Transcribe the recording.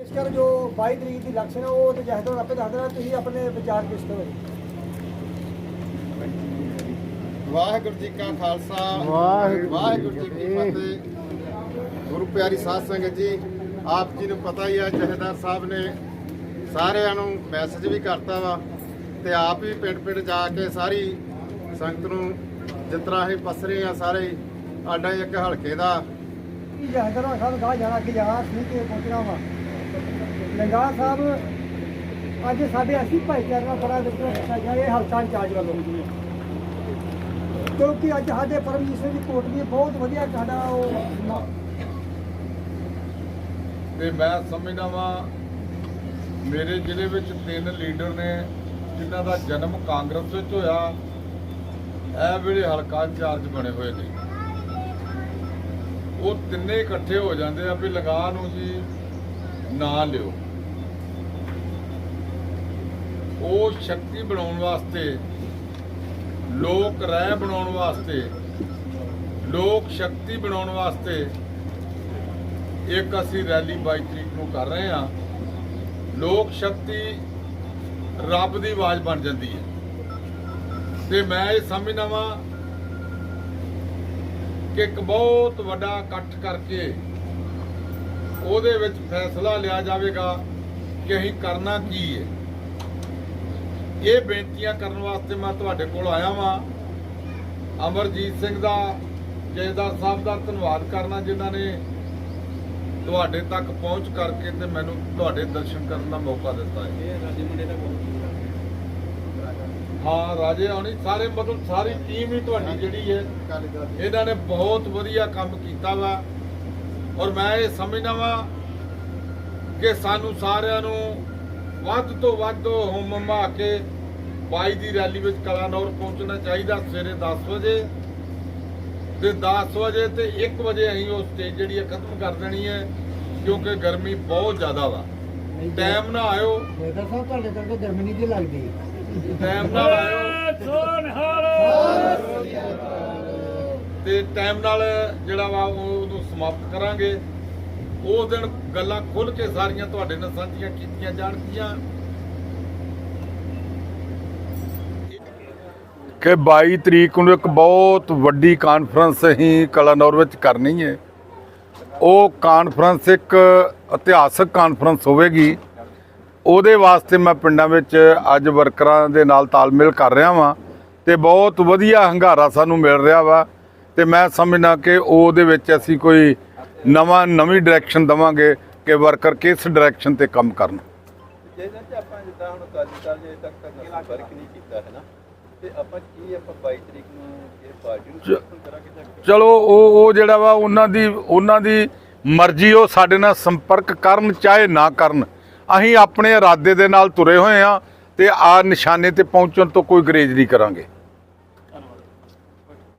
ਇਸ ਕਰ ਜੋ 22 ਤਰੀਕ ਦੀ ਇਲੈਕਸ਼ਨ ਆ ਉਹ ਤੇ ਜਹਦੋਂ ਆਪੇ ਦੱਸ ਦੇਣਾ ਤੁਸੀਂ ਆਪਣੇ ਵਿਚਾਰ ਕਿਸ ਤਰ੍ਹਾਂ ਹੋਏ? ਵਾਹਿਗੁਰੂ ਜੀ ਕਾ ਖਾਲਸਾ ਵਾਹਿਗੁਰੂ ਵਾਹਿਗੁਰੂ ਜੀ ਕੀ ਫਤਿਹ। ਗੁਰੂ ਪਿਆਰੀ ਸਾਧ ਸੰਗਤ ਜੀ ਆਪ ਜੀ ਨੂੰ ਪਤਾ ਹੀ ਹੈ ਜਹੇਦਾਰ ਸਾਹਿਬ ਨੇ ਸਾਰਿਆਂ ਨੂੰ ਮੈਸੇਜ ਵੀ ਕਰਤਾ ਵਾ ਤੇ ਆਪ ਵੀ ਪਿੰਡ ਪਿੰਡ ਜਾ ਕੇ ਸਾਰੀ ਸੰਗਤ ਨੂੰ ਜਿਸ ਤਰ੍ਹਾਂ ਅਸੀਂ ਪਸਰੇ ਆ ਸਾਰੇ ਹੀ, ਸਾਡਾ ਇੱਕ ਹਲਕੇ ਦਾ। ਕੀ ਜਹਦੋਂ ਸਾਹਿਬ ਗਾਹ ਜਾਣਾ ਕਿ ਜਾਣਾ ਸੀ ਕਿ ਪਹੁੰਚਣਾ ਵਾ? ਲੰਗਾ ਸਾਹਿਬ, ਅੱਜ ਸਾਡੇ ਅਸੀਂ ਭਾਈਚਾਰੇ ਨਾਲ ਬੜਾ ਦਿੱਤਾ ਦਿੱਤਾ ਗਿਆ ਇਹ ਹਲਕਾ ਇੰਚਾਰਜ ਵੱਲੋਂ ਕਿਉਂਕਿ ਅੱਜ ਸਾਡੇ ਪਰਮਜੀਤ ਸਿੰਘ ਦੀ ਕੋਟਲੀ ਬਹੁਤ ਵਧੀਆ ਸਾਡਾ ਉਹ ਤੇ ਮੈਂ ਸਮਝਦਾ ਵਾਂ, ਮੇਰੇ ਜ਼ਿਲ੍ਹੇ ਵਿੱਚ ਤਿੰਨ ਲੀਡਰ ਨੇ, ਜਿਨ੍ਹਾਂ ਦਾ ਜਨਮ ਕਾਂਗਰਸ ਵਿੱਚ ਹੋਇਆ। ਇਹ ਵੇਲੇ ਹਲਕਾ ਇੰਚਾਰਜ ਬਣੇ ਹੋਏ ਨੇ। ਉਹ ਤਿੰਨੇ ਇਕੱਠੇ ਹੋ ਜਾਂਦੇ ਆ ਵੀ ਲਗਾ ਨੂੰ ਜੀ ਨਾ ਲਿਓ। ਉਹ ਸ਼ਕਤੀ ਬਣਾਉਣ ਵਾਸਤੇ, ਲੋਕ ਰਹਿ ਬਣਾਉਣ ਵਾਸਤੇ, ਲੋਕ ਸ਼ਕਤੀ ਬਣਾਉਣ ਵਾਸਤੇ ਇੱਕ ਅਸੀਂ ਰੈਲੀ 22 ਤਰੀਕ ਨੂੰ ਕਰ ਰਹੇ ਹਾਂ। ਲੋਕ ਸ਼ਕਤੀ ਰੱਬ ਦੀ ਆਵਾਜ਼ ਬਣ ਜਾਂਦੀ ਹੈ। ਤੇ ਮੈਂ ਇਹ ਸਮਝਦਾ ਵਾਂ ਕਿ ਇੱਕ ਬਹੁਤ ਵੱਡਾ ਇਕੱਠ ਕਰਕੇ ਉਹਦੇ ਵਿੱਚ ਫੈਸਲਾ ਲਿਆ ਜਾਵੇਗਾ ਕਿ ਅਸੀਂ ਕਰਨਾ ਕੀ ਹੈ। ਇਹ ਬੇਨਤੀਆਂ ਕਰਨ ਵਾਸਤੇ ਮੈਂ ਤੁਹਾਡੇ ਕੋਲ ਆਇਆ ਵਾਂ। ਅਮਰਜੀਤ ਸਿੰਘ ਦਾ ਜੈਦਾਰ ਸਾਹਿਬ ਦਾ ਧੰਨਵਾਦ ਕਰਨਾ ਜਿਨ੍ਹਾਂ ਨੇ ਤੁਹਾਡੇ ਤੱਕ ਪਹੁੰਚ ਕਰਕੇ ਤੇ ਮੈਨੂੰ ਤੁਹਾਡੇ ਦਰਸ਼ਨ ਕਰਨ ਦਾ ਮੌਕਾ ਦਿੱਤਾ ਹੈ। ਹਾਂ। ਰਾਜੇ ਆਉਣੀ ਸਾਰੇ ਮਤਲਬ ਸਾਰੀ ਟੀਮ ਹੀ ਤੁਹਾਡੀ ਜਿਹੜੀ ਹੈ। ਇਹਨਾਂ ਨੇ ਬਹੁਤ ਵਧੀਆ ਕੰਮ ਕੀਤਾ ਵਾ। ਔਰ ਮੈਂ ਇਹ ਸਮਝਦਾ ਵਾਂ ਕਿ ਸਾਨੂੰ ਸਾਰਿਆਂ ਨੂੰ ਵੱਧ ਤੋਂ ਵੱਧ ਹੁਮਮਾ ਕੇ 22 ਦੀ ਰੈਲੀ ਵਿੱਚ ਕਲਾਨੌਰ ਪਹੁੰਚਣਾ ਚਾਹੀਦਾ ਸਵੇਰੇ 10 ਵਜੇ। ਤੇ 10 ਵਜੇ ਤੇ 1 ਵਜੇ ਅਸੀਂ ਉਹ ਸਟੇਜ ਜਿਹੜੀ ਹੈ ਖਤਮ ਕਰ ਦੇਣੀ ਹੈ ਕਿਉਂਕਿ ਗਰਮੀ ਬਹੁਤ ਜ਼ਿਆਦਾ ਵਾ। ਟਾਈਮ ਨਾ ਆਇਓ। ਜਹਦਰ ਸਾਹਿਬ ਤੁਹਾਡੇ ਕਰਕੇ ਗਰਮੀ ਨਹੀਂ ਦੀ ਲੱਗਦੀ। ਟਾਈਮ ਨਾਲ ਆਇਓ। ਤੇ ਟਾਈਮ ਨਾਲ ਜਿਹੜਾ ਵਾ ਉਹ ਉਹਨੂੰ ਸਮਾਪਤ ਕਰਾਂਗੇ। ਉਸ ਦਿਨ ਗੱਲਾਂ ਖੁੱਲ ਕੇ ਸਾਰੀਆਂ ਤੁਹਾਡੇ ਨਾਲ ਸਾਂਝੀਆਂ ਕੀਤੀਆਂ ਜਾਣਗੀਆਂ। ਕਿ 22 ਤਰੀਕ ਨੂੰ ਇੱਕ ਬਹੁਤ ਵੱਡੀ ਕਾਨਫਰੰਸ ਅਸੀਂ ਕਲਾਨੌਰ ਵਿੱਚ ਕਰਨੀ ਹੈ ਉਹ ਕਾਨਫਰੰਸ ਇੱਕ ਇਤਿਹਾਸਕ ਕਾਨਫਰੰਸ ਹੋਵੇਗੀ। ਉਹਦੇ ਵਾਸਤੇ ਮੈਂ ਪਿੰਡਾਂ ਵਿੱਚ ਅੱਜ ਵਰਕਰਾਂ ਦੇ ਨਾਲ ਤਾਲਮੇਲ ਕਰ ਰਿਹਾ ਵਾਂ ਤੇ ਬਹੁਤ ਵਧੀਆ ਹੰਗਾਰਾ ਸਾਨੂੰ ਮਿਲ ਰਿਹਾ ਵਾ ਤੇ ਮੈਂ ਸਮਝਣਾ ਕਿ ਉਹਦੇ ਵਿੱਚ ਅਸੀਂ ਕੋਈ ਨਵਾਂ ਨਵੀਂ ਡਾਇਰੈਕਸ਼ਨ ਦਵਾਂਗੇ ਕਿ ਵਰਕਰ ਕਿਸ ਡਾਇਰੈਕਸ਼ਨ ਤੇ ਕੰਮ ਕਰਨ। ਜਿਹਨਾਂ ਤੇ ਆਪਾਂ ਜਿੱਦਾਂ ਹੁਣ ਅਕਾਲੀ ਦਲ ਜੇ ਤੱਕ ਤੱਕ ਸੰਪਰਕ ਨਹੀਂ ਕੀਤਾ ਹੈ ਨਾ ਤੇ ਆਪਾਂ ਕੀ ਆਪਾਂ 22 ਤਰੀਕ ਨੂੰ ਇਹ ਪਾਰਟੀ ਨੂੰ ਸਮਰਥਨ ਕਰਾਂਗੇ ਜਾਂ ਕਿਵੇਂ? ਚਲੋ ਉਹ ਉਹ ਜਿਹੜਾ ਵਾ ਉਹਨਾਂ ਦੀ ਉਹਨਾਂ ਦੀ ਮਰਜ਼ੀ ਉਹ ਸਾਡੇ ਨਾਲ ਸੰਪਰਕ ਕਰਨ ਚਾਹੇ ਨਾ ਕਰਨ। ਅਸੀਂ ਆਪਣੇ ਇਰਾਦੇ ਦੇ ਨਾਲ ਤੁਰੇ ਹੋਏ ਆ ਤੇ ਆ ਨਿਸ਼ਾਨੇ ਤੇ ਪਹੁੰਚਣ ਤੋਂ ਕੋਈ ਗਰੇਜ ਨਹੀਂ ਕਰਾਂਗੇ।